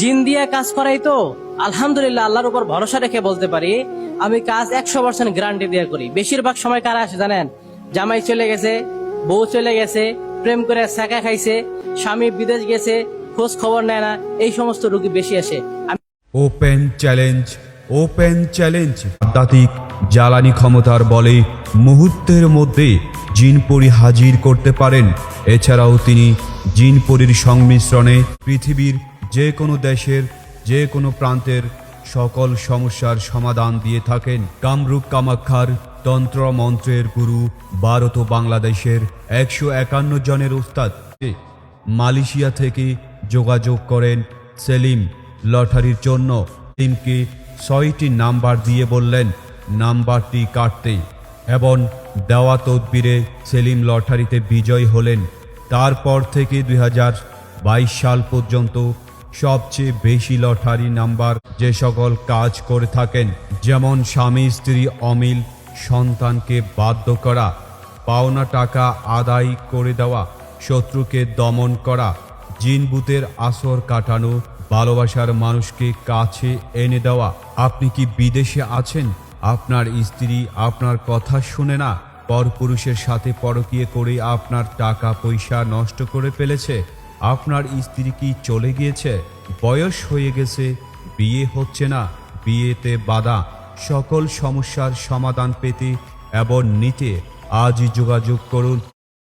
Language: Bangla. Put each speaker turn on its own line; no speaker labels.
জিন দিয়ে কাজ করাই তো। আলহামদুলিল্লাহ, আল্লাহর উপর ভরসা রেখে বলতে পারি, আমি কাজ একশো পার্সেন্ট গ্যারান্টি দিয়ে করি। বেশিরভাগ সময় কারা আসে জানেন? জামাই চলে গেছে, বউ চলে গেছে, প্রেম করে সেকা খাইছে, স্বামী বিদেশ গেছে, খোঁজ খবর নেয় না, এই সমস্ত রোগী বেশি আসে।
ওপেন চ্যালেঞ্জ ওপেন চ্যালেঞ্জ আধ্যাত্মিক জ্বালানি ক্ষমতার বলে মুহূর্তের মধ্যে জিনপরি হাজির করতে পারেন। এছাড়াও তিনি জিনপরির সংমিশ্রণে পৃথিবীর যে কোনো দেশের, যে কোনো প্রান্তের সকল সমস্যার সমাধান দিয়ে থাকেন কামরূপ কামাক্ষার তন্ত্র মন্ত্রের গুরু ভারত ও বাংলাদেশের একশো একান্ন জনের উস্তাদ মালয়েশিয়া থেকে যোগাযোগ করেন সেলিম লটারির জন্য। সেলিমকে ছয়টি নাম্বার দিয়ে বললেন, নাম্বারটি কাটতে। এবং দেওয়া তদবিরে সেলিম লটারিতে বিজয় হলেন। তারপর থেকে দুই হাজার বাইশ সাল পর্যন্ত সবচেয়ে বেশি লটারি নাম্বার যে সকল কাজ করে থাকেন, যেমন স্বামী, স্ত্রী, অমিল, সন্তানকে বাধ্য করা, পাওনা টাকা আদায় করে দেওয়া, শত্রুকে দমন করা জিনবুতের আসর কাটানো, ভালোবাসার মানুষকে কাছে এনে দেওয়া। আপনি কি বিদেশে আছেন? আপনার স্ত্রী আপনার কথা শুনে না? পরপুরুষের সাথে পরকীয় করে আপনার টাকা পয়সা নষ্ট করে ফেলেছে? আপনার স্ত্রী কি চলে গিয়েছে? বয়স হয়ে গেছে, বিয়ে হচ্ছে না, বিয়েতে বাধা। সকল সমস্যার সমাধান পেতে এবং নিতে আজই যোগাযোগ করুন।